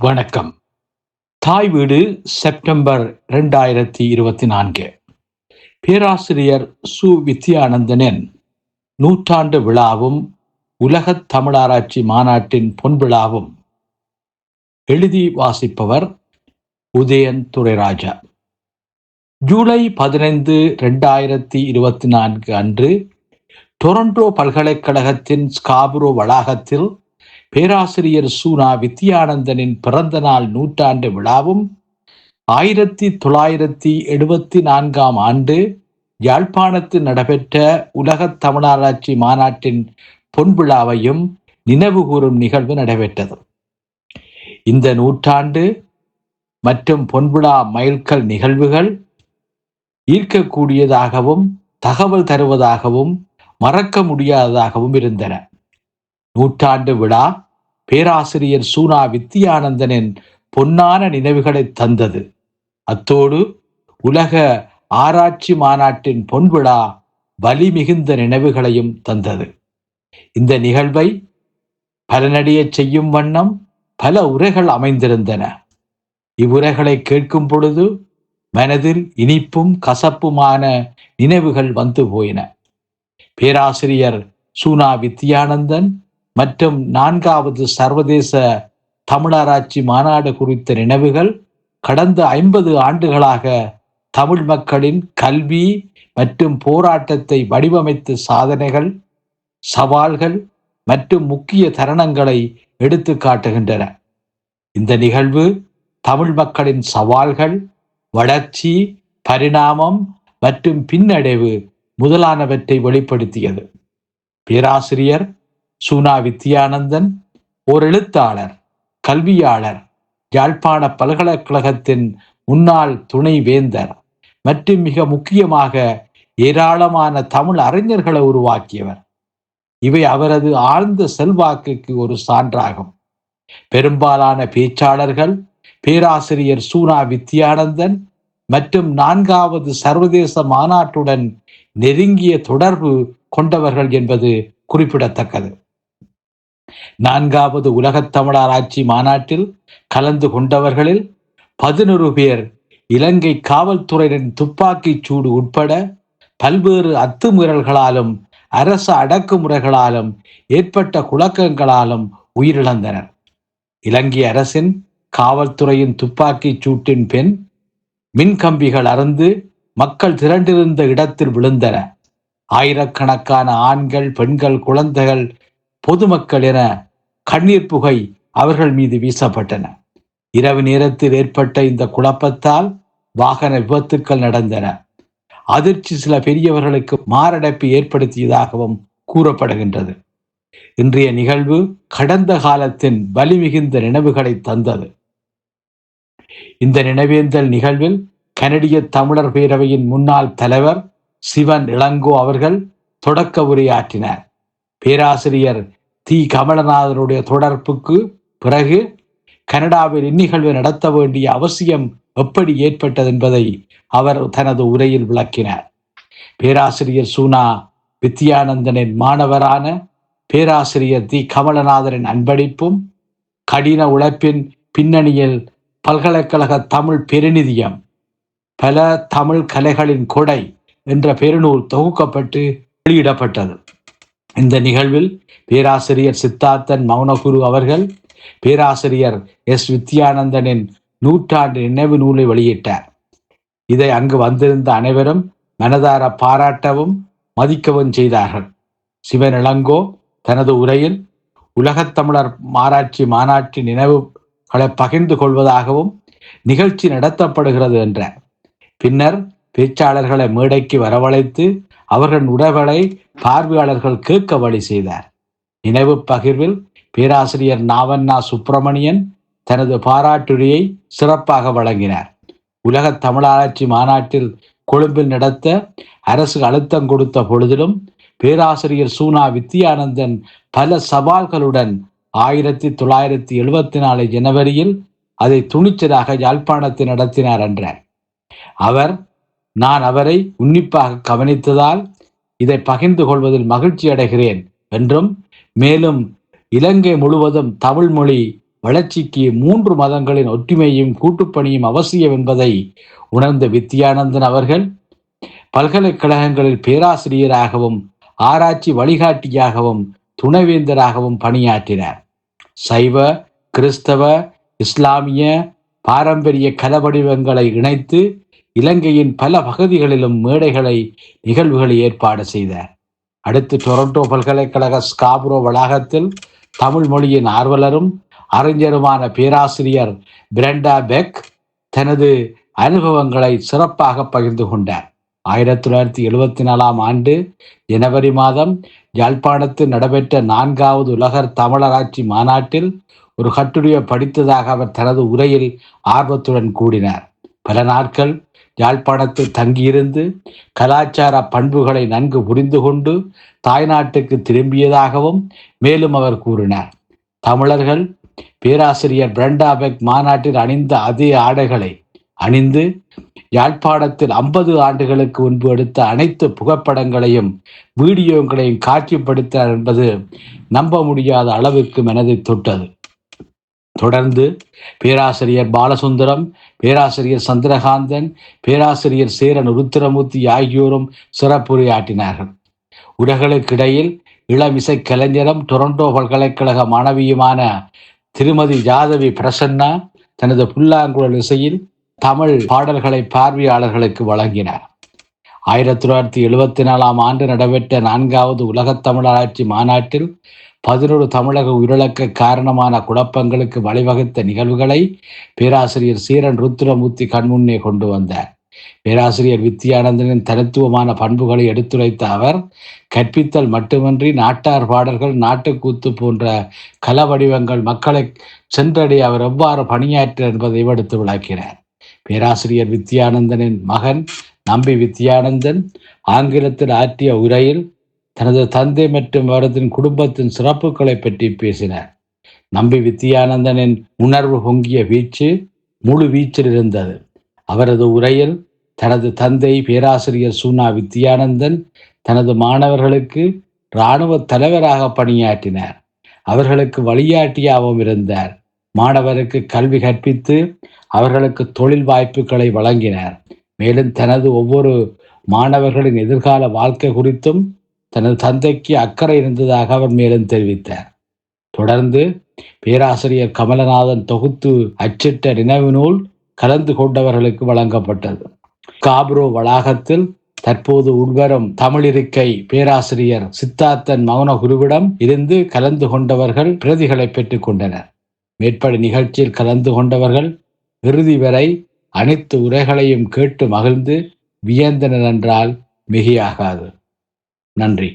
வணக்கம். தாய் வீடு செப்டம்பர் இரண்டாயிரத்தி இருபத்தி நான்கு. பேராசிரியர் சு. வித்யானந்தனின் நூற்றாண்டு விழாவும் உலகத் தமிழாராய்ச்சி மாநாட்டின் பொன்விழாவும் எழுதி வாசிப்பவர் உதயன் துரைராஜா. ஜூலை பதினைந்து இரண்டாயிரத்தி இருபத்தி நான்கு அன்று டொரண்டோ பல்கலைக்கழகத்தின் ஸ்காபுரோ வளாகத்தில் பேராசிரியர் சூனா வித்யானந்தனின் பிறந்த நாள் நூற்றாண்டு விழாவும் ஆயிரத்தி தொள்ளாயிரத்தி எழுபத்தி நான்காம் ஆண்டு யாழ்ப்பாணத்தில் நடைபெற்ற உலகத் தமிழராட்சி மாநாட்டின் பொன்விழாவையும் நினைவு கூறும் நிகழ்வு நடைபெற்றது. இந்த நூற்றாண்டு மற்றும் பொன்விழா மைல்கல் நிகழ்வுகள் ஈர்க்கக்கூடியதாகவும் தகவல் தருவதாகவும் மறக்க முடியாததாகவும் இருந்தன. நூற்றாண்டு விழா பேராசிரியர் சூனா வித்யானந்தனின் பொன்னான நினைவுகளை தந்தது. அத்தோடு உலக ஆராய்ச்சி மாநாட்டின் பொன்விழா வலி மிகுந்த நினைவுகளையும் தந்தது. இந்த நிகழ்வை பலனடைய செய்யும் வண்ணம் பல உரைகள் அமைந்திருந்தன. இவ்வுரைகளை கேட்கும் பொழுது மனதில் இனிப்பும் கசப்புமான நினைவுகள் வந்து போயின. பேராசிரியர் சூனா வித்யானந்தன் மற்றும் நான்காவது சர்வதேச தமிழராட்சி மாநாடு குறித்த நினைவுகள் கடந்த ஐம்பது ஆண்டுகளாக தமிழ் மக்களின் கல்வி மற்றும் போராட்டத்தை வடிவமைத்த சாதனைகள் சவால்கள் மற்றும் முக்கிய தருணங்களை எடுத்து காட்டுகின்றன. இந்த நிகழ்வு தமிழ் மக்களின் சவால்கள் வளர்ச்சி பரிணாமம் மற்றும் பின்னடைவு முதலானவற்றை வெளிப்படுத்தியது. பேராசிரியர் சூனா வித்யானந்தன் ஒரு எழுத்தாளர் கல்வியாளர் யாழ்ப்பாண பல்கலைக்கழகத்தின் முன்னாள் துணை வேந்தர் மற்றும் மிக முக்கியமாக ஏராளமான தமிழ் அறிஞர்களை உருவாக்கியவர். இவை அவரது ஆழ்ந்த செல்வாக்குக்கு ஒரு சான்றாகும். பெரும்பாலான பேச்சாளர்கள் பேராசிரியர் சூனா வித்யானந்தன் மற்றும் நான்காவது சர்வதேச மாநாட்டுடன் நெருங்கிய தொடர்பு கொண்டவர்கள் என்பது குறிப்பிடத்தக்கது. நான்காவது உலகத் தமிழராட்சி மாநாட்டில் கலந்து கொண்டவர்களில் பதினொரு பேர் இலங்கை காவல்துறையினரின் துப்பாக்கிச் சூடு உட்பட பல்வேறு அத்துமீறல்களாலும் அரச அடக்குமுறைகளாலும் ஏற்பட்ட குழக்கங்களாலும் உயிரிழந்தனர். இலங்கை அரசின் காவல்துறையின் துப்பாக்கிச் சூட்டின் பெண் மின்கம்பிகள் அறந்து மக்கள் திரண்டிருந்த இடத்தில் விழுந்தன. ஆயிரக்கணக்கான ஆண்கள் பெண்கள் குழந்தைகள் பொதுமக்கள் என கண்ணீர் புகை அவர்கள் மீது வீசப்பட்டன. இரவு நேரத்தில் ஏற்பட்ட இந்த குழப்பத்தால் வாகன விபத்துக்கள் நடந்தன. அதிர்ச்சி சில பெரியவர்களுக்கு மாரடைப்பு ஏற்படுத்தியதாகவும் கூறப்படுகின்றது. இன்றைய நிகழ்வு கடந்த காலத்தின் வலிமிகுந்த நினைவுகளை தந்தது. இந்த நினைவேந்தல் நிகழ்வில் கனடிய தமிழர் பேரவையின் முன்னாள் தலைவர் சிவன் இளங்கோ அவர்கள் தொடக்க உரையாற்றினார். பேராசிரியர் தி கமலநாதனுடைய தொடர்புக்கு பிறகு கனடாவில் இந்நிகழ்வு நடத்த வேண்டிய அவசியம் எப்படி ஏற்பட்டது என்பதை அவர் தனது உரையில் விளக்கினார். பேராசிரியர் சூனா வித்யானந்தனின் மாணவரான பேராசிரியர் தி கமலநாதனின் அன்பளிப்பும் கடின உழைப்பின் பின்னணியில் பல்கலைக்கழக தமிழ் பெருநிதியம் பல தமிழ் கலைகளின் கொடை என்ற பெருநூல் தொகுக்கப்பட்டு வெளியிடப்பட்டது. இந்த நிகழ்வில் பேராசிரியர் சித்தார்த்தன் மௌனகுரு அவர்கள் பேராசிரியர் எஸ். வித்யானந்தனின் நூற்றாண்டு நினைவு நூலை வெளியிட்டார். இதை அங்கு வந்திருந்த அனைவரும் மனதார பாராட்டவும் மதிக்கவும் செய்தார்கள். சிவன் இளங்கோ தனது உரையில் உலகத்தமிழர் மாராட்சி மாநாட்டின் நினைவுகளை பகிர்ந்து கொள்வதாகவும் நிகழ்ச்சி நடத்தப்படுகிறது என்றார். பின்னர் பேச்சாளர்களை மேடைக்கு வரவழைத்து அவர்களின் உறவுகளை பார்வையாளர்கள் கேட்க வழி செய்தார். நினைவு பகிர்வில் பேராசிரியர் நாவண்ணா சுப்பிரமணியன் தனது பாராட்டுரையை சிறப்பாக வழங்கினார். உலக தமிழாராய்ச்சி மாநாட்டில் கொழும்பில் நடத்த அரசு அழுத்தம் கொடுத்த பொழுதிலும் பேராசிரியர் சூனா வித்யானந்தன் பல சவால்களுடன் ஆயிரத்தி தொள்ளாயிரத்தி எழுபத்தி நாலு ஜனவரியில் அதை துணிச்சலாக யாழ்ப்பாணத்தில் நடத்தினார் என்றார். அவர் நான் அவரை உன்னிப்பாக கவனித்ததால் இதை பகிர்ந்து கொள்வதில் மகிழ்ச்சி அடைகிறேன் என்றும் மேலும் இலங்கை முழுவதும் தமிழ் மொழி வளர்ச்சிக்கு மூன்று மதங்களின் ஒற்றுமையும் கூட்டுப்பணியும் அவசியம் என்பதை உணர்ந்த வித்யானந்தன் அவர்கள் பல்கலைக்கழகங்களில் பேராசிரியராகவும் ஆராய்ச்சி வழிகாட்டியாகவும் துணைவேந்தராகவும் பணியாற்றினார். சைவ கிறிஸ்தவ இஸ்லாமிய பாரம்பரிய கலவடிவங்களை இணைத்து இலங்கையின் பல பகுதிகளிலும் மேடைகளை நிகழ்வுகளை ஏற்பாடு செய்தார் அடுத்து டொரண்டோ பல்கலைக்கழக ஸ்காப்ரோ வளாகத்தில் தமிழ் மொழியின் ஆர்வலரும் அறிஞருமான பேராசிரியர் பிரண்டா பெக் தனது அனுபவங்களை சிறப்பாக பகிர்ந்து கொண்டார். ஆயிரத்தி தொள்ளாயிரத்தி எழுபத்தி நாலாம் ஆண்டு ஜனவரி மாதம் யாழ்ப்பாணத்தில் நடைபெற்ற நான்காவது உலகர் தமிழராட்சி மாநாட்டில் ஒரு கட்டுரையை படித்ததாக அவர் தனது உரையில் ஆர்வத்துடன் கூடினார் பல நாட்கள் யாழ்ப்பாணத்தில் தங்கியிருந்து கலாச்சார பண்புகளை நன்கு புரிந்து கொண்டு தாய்நாட்டுக்கு திரும்பியதாகவும் மேலும் அவர் கூறினார். தமிழர்கள் பேராசிரியர் பிரண்டாபெக் மாநாட்டில் அணிந்த அதே ஆடைகளை அணிந்து யாழ்ப்பாணத்தில் ஐம்பது ஆண்டுகளுக்கு முன்பு எடுத்த அனைத்து புகைப்படங்களையும் வீடியோங்களையும் காட்சிப்படுத்தினார் என்பது நம்ப முடியாத அளவுக்கு மனதை தொட்டது. தொடர்ந்து பேராசிரியர் பாலசுந்தரம் பேராசிரியர் சந்திரகாந்தன் பேராசிரியர் சேரன் உருத்திரமூர்த்தி ஆகியோரும் சிறப்புரையாற்றினார்கள். உலகளுக்கிடையில் இளம் இசை கலைஞரும் டொரண்டோ பல்கலைக்கழக மாணவியுமான திருமதி ஜாதவி பிரசன்னா தனது புல்லாங்குழல் இசையில் தமிழ் பாடல்களை பார்வையாளர்களுக்கு வழங்கினார். ஆயிரத்தி தொள்ளாயிரத்தி எழுபத்தி நாலாம் ஆண்டு நடைபெற்ற நான்காவது உலகத் தமிழராட்சி மாநாட்டில் பதினொரு தமிழக உயிரிழக்க காரணமான குழப்பங்களுக்கு வழிவகுத்த நிகழ்வுகளை பேராசிரியர் சீரன் ருத்ரமூர்த்தி கண்முன்னே கொண்டு வந்தார். பேராசிரியர் வித்யானந்தனின் தனித்துவமான பண்புகளை எடுத்துரைத்த அவர் கற்பித்தல் மட்டுமின்றி நாட்டார் பாடல்கள் நாட்டுக்கூத்து போன்ற கல வடிவங்கள் மக்களை சென்றடைய அவர் எவ்வாறு பணியாற்ற என்பதை எடுத்து விளக்கினார். பேராசிரியர் வித்யானந்தனின் மகன் நம்பி வித்யானந்தன் ஆங்கிலத்தில் ஆற்றிய உரையில் தனது தந்தை மற்றும் அவரதின் குடும்பத்தின் சிறப்புகளை பற்றி பேசினார். நம்பி வித்யானந்தனின் உணர்வு பொங்கிய வீச்சு முழு வீச்சில் இருந்தது. அவரது உரையில் தனது தந்தை பேராசிரியர் சுனா வித்யானந்தன் தனது மாணவர்களுக்கு இராணுவ தலைவராக பணியாற்றினார். அவர்களுக்கு வழியாட்டியாகவும் இருந்தார். மாணவருக்கு கல்வி கற்பித்து அவர்களுக்கு தொழில் வாய்ப்புகளை வழங்கினார். மேலும் தனது ஒவ்வொரு மாணவர்களின் எதிர்கால வாழ்க்கை குறித்தும் தனது தந்தைக்கு அக்கறை இருந்ததாக அவர் மேலும் தெரிவித்தார். தொடர்ந்து பேராசிரியர் கமலநாதன் தொகுத்து அச்சிட்ட நினைவு நூல் கலந்து கொண்டவர்களுக்கு வழங்கப்பட்டது. காப்ரோ வளாகத்தில் தற்போது உள்வரும் தமிழிருக்கை பேராசிரியர் சித்தார்த்தன் மௌன குருவிடம் இருந்து கலந்து கொண்டவர்கள் பிரதிகளை பெற்றுக் கொண்டனர். மேற்படி நிகழ்ச்சியில் கலந்து கொண்டவர்கள் இறுதி வரை அனைத்து உரைகளையும் கேட்டு மகிழ்ந்து வியந்தனர் என்றால் மிகையாகாது. நன்றி.